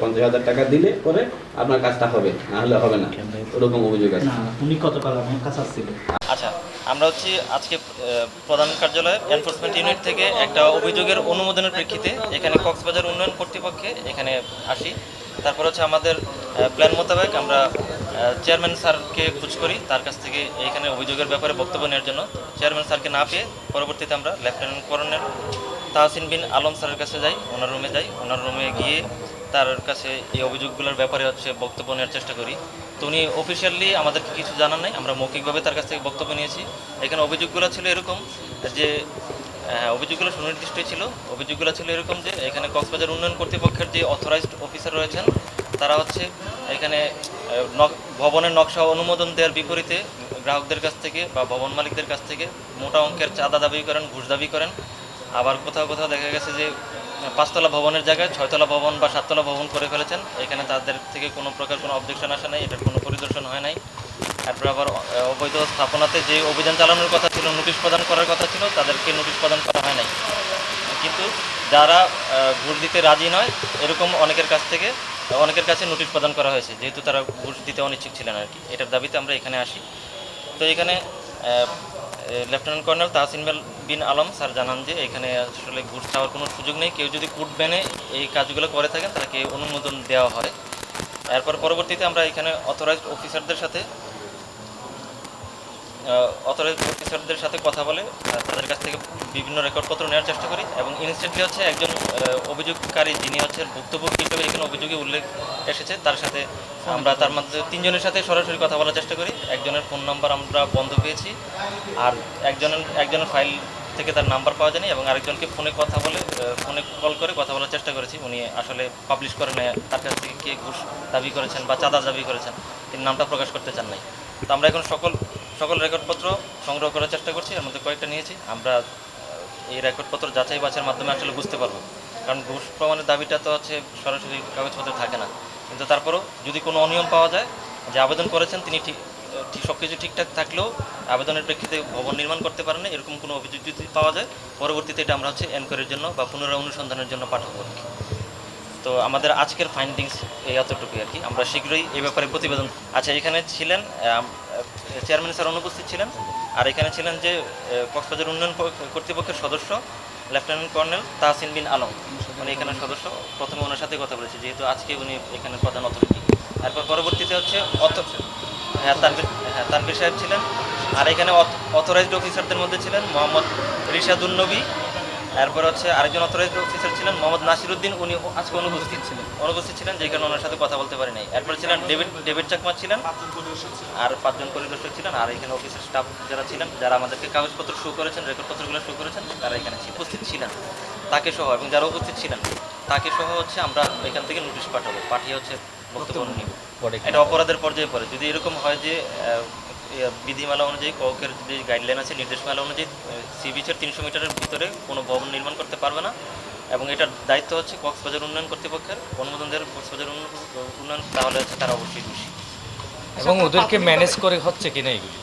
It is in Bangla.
পঞ্চাশ হাজার টাকা দিলে পরে আপনার কাজটা হবে না হলে হবে না। ওরকম অভিযোগ আছে। উনি কতকাল আমার কাছে আসছিল। আচ্ছা আমরা হচ্ছি আজকে প্রধান কার্যালয় এনফোর্সমেন্ট ইউনিট থেকে একটা অভিযোগের অনুমোদনের প্রেক্ষিতে এখানে কক্সবাজার উন্নয়ন কর্তৃপক্ষে এখানে আসি। তারপর হচ্ছে আমাদের প্ল্যান মোতাবেক আমরা চেয়ারম্যান স্যারকে খোঁজ করি তার কাছ থেকে এখানে অভিযোগের ব্যাপারে বক্তব্য নেওয়ার জন্য। চেয়ারম্যান স্যারকে না পেয়ে পরবর্তীতে আমরা লেফটেন্যান্ট কর্নেল তাহসিন বিন আলম স্যারের কাছে যাই ওনার রুমে যাই। ওনার রুমে গিয়ে তার কাছে এই অভিযোগগুলোর ব্যাপারে হচ্ছে বক্তব্য নেওয়ার চেষ্টা করি। তো উনি অফিসিয়ালি আমাদেরকে কিছু জানান নাই আমরা মৌখিকভাবে তার কাছ থেকে বক্তব্য নিয়েছি। এখানে অভিযোগগুলো ছিল এরকম যে হ্যাঁ, অভিযোগগুলো সুনির্দিষ্টই ছিল। অভিযোগগুলো ছিল এরকম যে এখানে কক্সবাজার উন্নয়ন কর্তৃপক্ষের যে অথরাইজড অফিসার রয়েছেন তারা হচ্ছে এখানে ভবনের নকশা অনুমোদন দেওয়ার বিপরীতে গ্রাহকদের কাছ থেকে বা ভবন মালিকদের কাছ থেকে মোটা অঙ্কের চাঁদা দাবি করেন ঘুষ দাবি করেন। আবার কোথাও কোথাও দেখা গেছে যে পাঁচতলা ভবনের জায়গায়, ছয়তলা ভবন বা সাততলা ভবন করে ফেলেছেন। এখানে তাদের থেকে কোনো প্রকার কোনো অবজেকশন আসে নাই, এটার কোনো পরিদর্শন হয় নাই। তারপর আবার অবৈধ স্থাপনাতে যে অভিযান চালানোর কথা ছিল, নোটিশ প্রদান করার কথা ছিল, তাদেরকে নোটিশ প্রদান করা হয় নাই। কিন্তু যারা ঘুষ দিতে রাজি নয়, এরকম অনেকের কাছ থেকে, অনেকের কাছে নোটিশ প্রদান করা হয়েছে, যেহেতু তারা ঘুষ দিতে অনিচ্ছুক ছিলেন আর কি। এটার দাবিতে আমরা এখানে আসি। তো এখানে lieutenant colonel Tahsin Bin Alam, sir জানান যে এখানে আসলে ঘুষ চাওয়ার কোনো সুযোগ নেই। কেউ যদি কুট ব্যানে এই কাজগুলো করে থাকেন তাকে অনুমোদন দেওয়া হয়? এরপর পরবর্তীতে আমরা এখানে অথরাইজড অফিসারদের সাথে অথরাইজড অফিসারদের সাথে কথা বলে, তাদের কাছ থেকে বিভিন্ন রেকর্ডপত্র নেওয়ার চেষ্টা করি এবং ইনস্ট্যান্টলি হচ্ছে একজন অভিযোগকারী যিনি হচ্ছে ভুক্তভোগী হিসেবে এখানে অভিযোগে উল্লেখ এসেছে, তার সাথে আমরা তার মধ্যে তিনজনের সাথে সরাসরি কথা বলার চেষ্টা করি। একজনের ফোন নাম্বার আমরা বন্ধ পেয়েছি আর একজনের একজনের ফাইল থেকে তার নাম্বার পাওয়া যায়নি এবং আরেকজনকে ফোনে কথা বলে ফোনে কল করে কথা বলার চেষ্টা করেছি। উনি আসলে পাবলিশ করে নেয়, তার কাছ থেকে কে ঘুষ দাবি করেছেন বা চাঁদা দাবি করেছেন, তিনি নামটা প্রকাশ করতে চান নাই। তো আমরা এখন সকল সকল রেকর্ডপত্র সংগ্রহ করার চেষ্টা করছি, এর মধ্যে কয়েকটা নিয়েছি। আমরা এই রেকর্ডপত্র যাচাই বাছাইয়ের মাধ্যমে আসলে বুঝতে পারব। কারণ ঘুষ প্রমাণের দাবিটা তো হচ্ছে সরাসরি কাগজপত্রে থাকে না কিন্তু তারপরেও যদি কোনো অনিয়ম পাওয়া যায়, যে আবেদন করেছেন, তিনি ঠিক ঠিক সব কিছু ঠিকঠাক থাকলেও আবেদনের প্রেক্ষিতে ভবন নির্মাণ করতে পারেন এরকম কোনো অভিযোগ যদি পাওয়া যায়, পরবর্তীতে এটা আমরা হচ্ছে এনকোয়ারির জন্য বা পুনরায় অনুসন্ধানের জন্য পাঠাবো। তো আমাদের আজকের ফাইন্ডিংস এই এতটুকুই আর কি। আমরা শীঘ্রই এই ব্যাপারে প্রতিবেদন আচ্ছা এখানে ছিলেন চেয়ারম্যান স্যার অনুপস্থিত ছিলেন। আর এখানে ছিলেন যে কক্সবাজার উন্নয়ন কর্তৃপক্ষের সদস্য লেফটেন্যান্ট কর্নেল তাহসিন বিন আলম। উনি এখানে সদস্য। প্রথমে ওনার সাথে কথা বলেছি, যেহেতু আজকে উনি এখানে প্রধান অথরিটি তারপর পরবর্তীতে হচ্ছে হ্যাঁ তানবির হ্যাঁ তানবির সাহেব ছিলেন। আর এখানে অথরাইজড অফিসারদের মধ্যে ছিলেন মোহাম্মদ রিশাদুল নবী। এরপর হচ্ছে আরেকজন অথরাইজড অফিসার ছিলেন মোহাম্মদ নাসিরুদ্দিন। উনি আজকে অনুপস্থিত ছিলেন। অনুপস্থিত ছিলেন যে কারণে ওনার সাথে কথা বলতে পারি নাই। এরপর ছিলেন ডেভিড ডেভিড চাকমা ছিলেন। আর পাঁচজন পরিদর্শক ছিলেন। আর এখানে অফিসের স্টাফ যারা ছিলেন যারা আমাদেরকে কাগজপত্র শো করেছেন রেকর্ডপত্রগুলো শো করেছেন তারা এখানে উপস্থিত ছিলেন। তাকে সহ এবং যারা উপস্থিত ছিলেন তাকে সহ হচ্ছে আমরা এখান থেকে নোটিশ পাঠাবো। পাঠিয়ে হচ্ছে বক্তব্য নিব। এটা অপরাধের পর্যায়ে পড়ে। যদি এরকম হয় যে বিধিমালা অনুযায়ী ককের যে গাইডলাইন আছে নির্দেশমালা অনুযায়ী সি বিচের তিনশো মিটারের ভিতরে কোনো ভবন নির্মাণ করতে পারবে না। এবং এটার দায়িত্ব হচ্ছে কক্সবাজার উন্নয়ন কর্তৃপক্ষের। অনুমোদন দেওয়ার কক্সবাজার উন্নয়ন উন্নয়ন তাহলে হচ্ছে তারা অবশ্যই দোষী। এবং ওদেরকে ম্যানেজ করে হচ্ছে কিনা এগুলি?